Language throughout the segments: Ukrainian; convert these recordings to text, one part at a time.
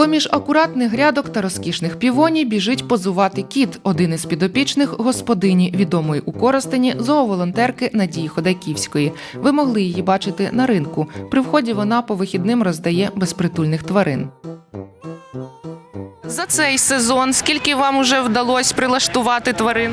Поміж акуратних грядок та розкішних півоній біжить позувати кіт, один із підопічних господині відомої у Коростені зооволонтерки Надії Ходаківської. Ви могли її бачити на ринку. При вході вона по вихідним роздає безпритульних тварин. За цей сезон скільки вам уже вдалося прилаштувати тварин?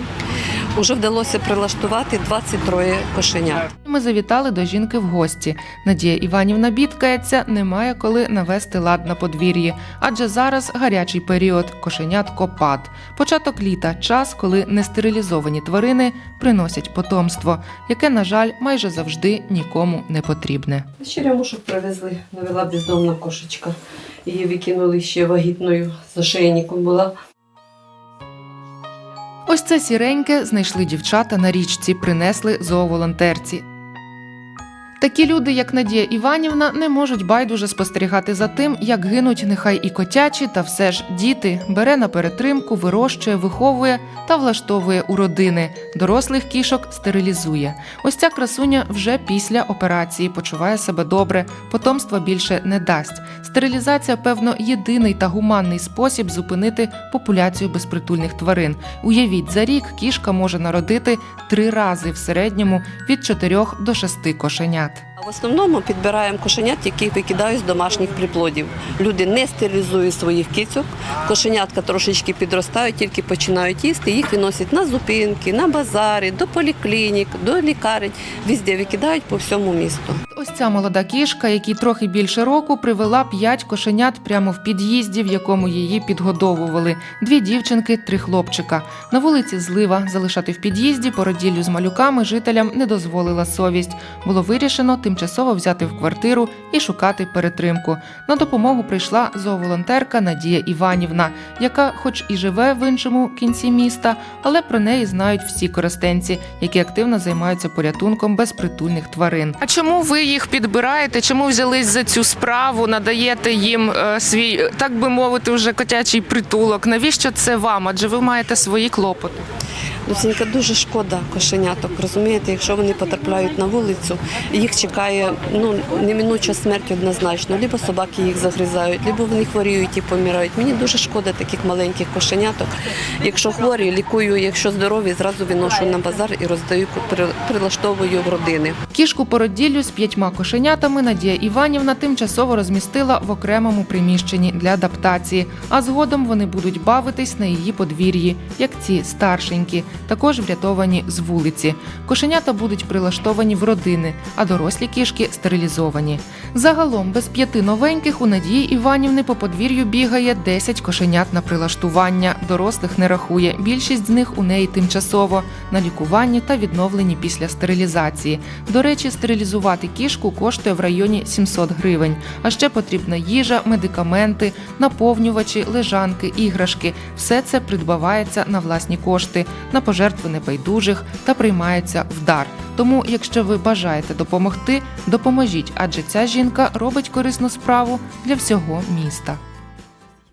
Уже вдалося прилаштувати 23 кошенят. Ми завітали до жінки в гості. Надія Іванівна бідкається, немає коли навести лад на подвір'ї, адже зараз гарячий період кошенятко пад. Початок літа час, коли нестерилізовані тварини приносять потомство, яке, на жаль, майже завжди нікому не потрібне. Черемушок привезли, навела бездомна кошечка. Її викинули ще вагітною, з ошейником була. Ось це сіреньке знайшли дівчата на річці, принесли зооволонтерці. Такі люди, як Надія Іванівна, не можуть байдуже спостерігати за тим, як гинуть нехай і котячі, та все ж діти бере на перетримку, вирощує, виховує та влаштовує у родини. Дорослих кішок стерилізує. Ось ця красуня вже після операції почуває себе добре, потомства більше не дасть. Стерилізація, певно, єдиний та гуманний спосіб зупинити популяцію безпритульних тварин. Уявіть, за рік кішка може народити три рази в середньому від 4 до 6 кошенят. А в основному підбираємо кошенят, які викидають з домашніх приплодів. Люди не стерилізують своїх кицьок, кошенятка трошечки підростають, тільки починають їсти. Їх виносять на зупинки, на базари, до поліклінік, до лікарень. Везде викидають по всьому місту. Ось ця молода кішка, якій трохи більше року, привела п'ять кошенят прямо в під'їзді, в якому її підгодовували. Дві дівчинки, три хлопчика. На вулиці злива залишати в під'їзді породіллю з малюками жителям не дозволила совість. Було вирішено тимчасово взяти в квартиру і шукати перетримку. На допомогу прийшла зооволонтерка Надія Іванівна, яка, хоч і живе в іншому кінці міста, але про неї знають всі користенці, які активно займаються порятунком безпритульних тварин. А чому ви їх підбираєте? Чому взялись за цю справу? Надаєте їм е, свій, е, так би мовити, вже котячий притулок? Навіщо це вам? Адже ви маєте свої клопоти. Люсенька, дуже шкода кошеняток. Розумієте, якщо вони потрапляють на вулицю, їх чекає ну неминуча смерть однозначно. Либо собаки їх загризають, либо вони хворіють і помирають. Мені дуже шкода таких маленьких кошеняток. Якщо хворі, лікую, якщо здорові, зразу виношу на базар і роздаю при- прилаштовую в родини. Кішку породіллю з п'ятьма кошенятами Надія Іванівна тимчасово розмістила в окремому приміщенні для адаптації, а згодом вони будуть бавитись на її подвір'ї, як ці старшенькі, також врятовані з вулиці. Кошенята будуть прилаштовані в родини, а дорослі кішки стерилізовані. Загалом без п'яти новеньких у Надії Іванівни по подвір'ю бігає 10 кошенят на прилаштування. Дорослих не рахує. Більшість з них у неї тимчасово на лікуванні та відновленні після стерилізації. До речі, стерилізувати кішку коштує в районі 700 гривень. А ще потрібна їжа, медикаменти, наповнювачі, лежанки, іграшки. Все це придбавається на власні кошти, пожертви небайдужих та приймається в дар. Тому, якщо ви бажаєте допомогти, допоможіть, адже ця жінка робить корисну справу для всього міста.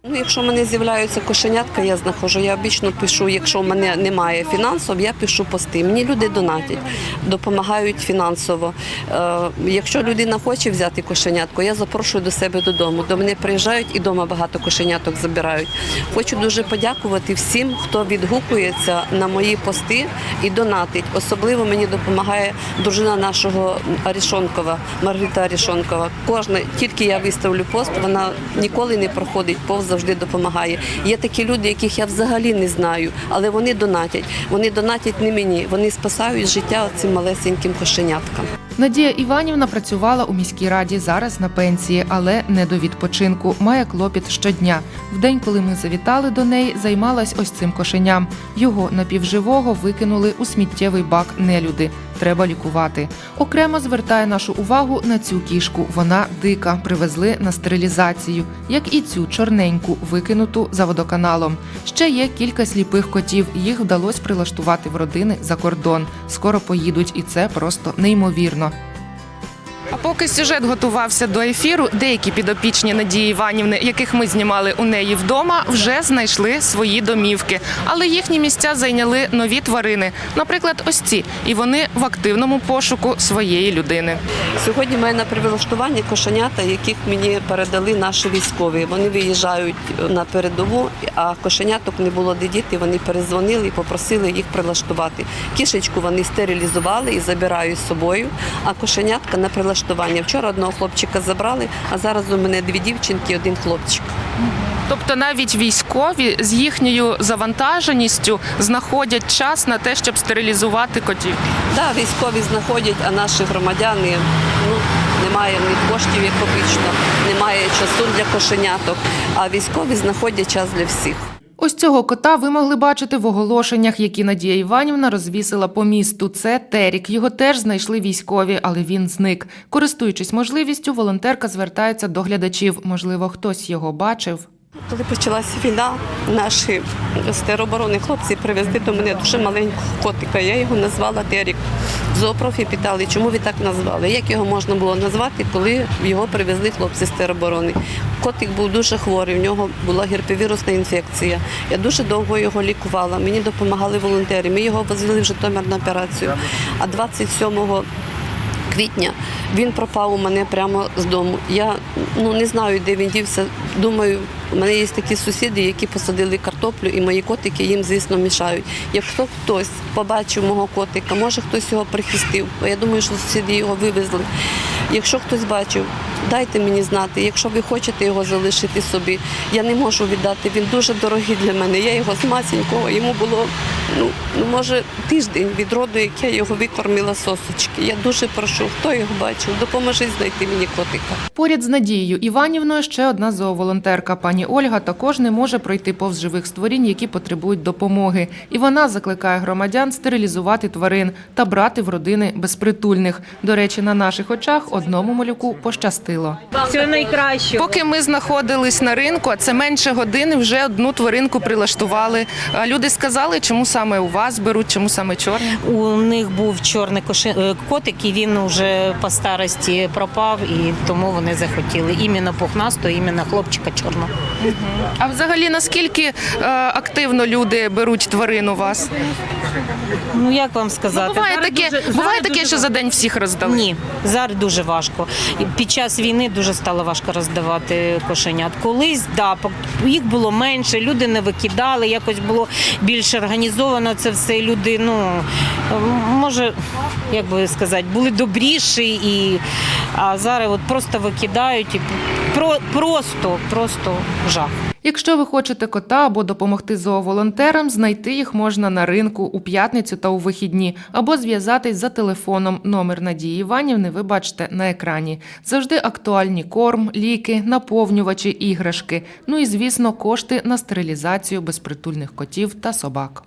Ну, якщо в мене з'являються кошенятка, я знаходжу. Я обічно пишу, якщо в мене немає фінансів, я пишу пости. Мені люди донатять, допомагають фінансово. Е, якщо людина хоче взяти кошенятку, я запрошую до себе додому. До мене приїжджають і вдома багато кошеняток забирають. Хочу дуже подякувати всім, хто відгукується на мої пости і донатить. Особливо мені допомагає дружина нашого Арішонкова, Маргарита Арішонкова. Кожна, тільки я виставлю пост, вона ніколи не проходить повз, завжди допомагає. Є такі люди, яких я взагалі не знаю, але вони донатять. Вони донатять не мені, вони спасають життя цим малесеньким кошеняткам. Надія Іванівна працювала у міській раді зараз на пенсії, але не до відпочинку. Має клопіт щодня. В день, коли ми завітали до неї, займалась ось цим кошеням. Його напівживого викинули у сміттєвий бак нелюди. Треба лікувати. Окремо звертає нашу увагу на цю кішку. Вона дика. Привезли на стерилізацію, як і цю чорненьку, викинуту за водоканалом. Ще є кілька сліпих котів. Їх вдалося прилаштувати в родини за кордон. Скоро поїдуть, і це просто неймовірно. А поки сюжет готувався до ефіру, деякі підопічні Надії Іванівни, яких ми знімали у неї вдома, вже знайшли свої домівки. Але їхні місця зайняли нові тварини, наприклад, ось ці, і вони в активному пошуку своєї людини. Сьогодні в мене на прилаштуванні кошенята, яких мені передали наші військові. Вони виїжджають на передову, а кошеняток не було де діти. Вони перезвонили і попросили їх прилаштувати. Кішечку вони стерилізували і забирають з собою. А кошенятка на прилаштування. Вчора одного хлопчика забрали, а зараз у мене дві дівчинки, і один хлопчик. Тобто навіть військові з їхньою завантаженістю знаходять час на те, щоб стерилізувати котів. Да, військові знаходять, а наші громадяни ну немає них коштів, як обично, немає часу для кошеняток. А військові знаходять час для всіх. Ось цього кота ви могли бачити в оголошеннях, які Надія Іванівна розвісила по місту. Це Терік. Його теж знайшли військові, але він зник. Користуючись можливістю, волонтерка звертається до глядачів. Можливо, хтось його бачив. Коли почалася війна, наші з тероборони хлопці привезли до мене дуже маленького котика. Я його назвала Терік. Зоопрофі питали, чому ви так назвали, як його можна було назвати, коли його привезли хлопці з тероборони. Котик був дуже хворий, в нього була герпевірусна інфекція. Я дуже довго його лікувала. Мені допомагали волонтери. Ми його возили в Житомир на операцію. А 27 квітня він пропав у мене прямо з дому. Я ну не знаю, де він дівся. Думаю, у мене є такі сусіди, які посадили картоплю, і мої котики їм, звісно, мішають. Якщо хтось побачив мого котика, може хтось його прихистив, бо я думаю, що сусіди його вивезли. Якщо хтось бачив, дайте мені знати. Якщо ви хочете його залишити собі, я не можу віддати. Він дуже дорогий для мене. Я його з масенького, йому було ну, ну може тиждень від роду, як я його викормила сосочки. Я дуже прошу, хто його бачив, допоможіть знайти мені котика. Поряд з Надією Іванівною ще одна зооволонтерка. Пані Ольга також не може пройти повз живих створінь, які потребують допомоги. І вона закликає громадян стерилізувати тварин та брати в родини безпритульних. До речі, на наших очах одному малюку пощастило. Все найкраще. Поки ми знаходились на ринку, а це менше години, вже одну тваринку прилаштували. Люди сказали, чому саме у вас беруть, чому саме чорні. У них був чорний е, котик, і він вже по старості пропав, і тому вони захотіли іменно пухнасту, іменно хлопчика чорного. А взагалі наскільки е, активно люди беруть тварин у вас? Ну як вам сказати? Ну, буває Зараз таке, дуже- буває таке, що за день всіх роздали. Ні, зараз дуже важко. І Під час війни дуже стало важко роздавати кошенят. Колись да, їх було менше, люди не викидали, якось було більш організовано це все. Люди, ну може, як би сказати, були добріші і а зараз от просто викидають і про, просто, просто жах. Якщо ви хочете кота або допомогти зооволонтерам, знайти їх можна на ринку у п'ятницю та у вихідні, або зв'язатись за телефоном. Номер Надії Іванівни ви бачите на екрані. Завжди актуальні корм, ліки, наповнювачі, іграшки. Ну і звісно, кошти на стерилізацію безпритульних котів та собак.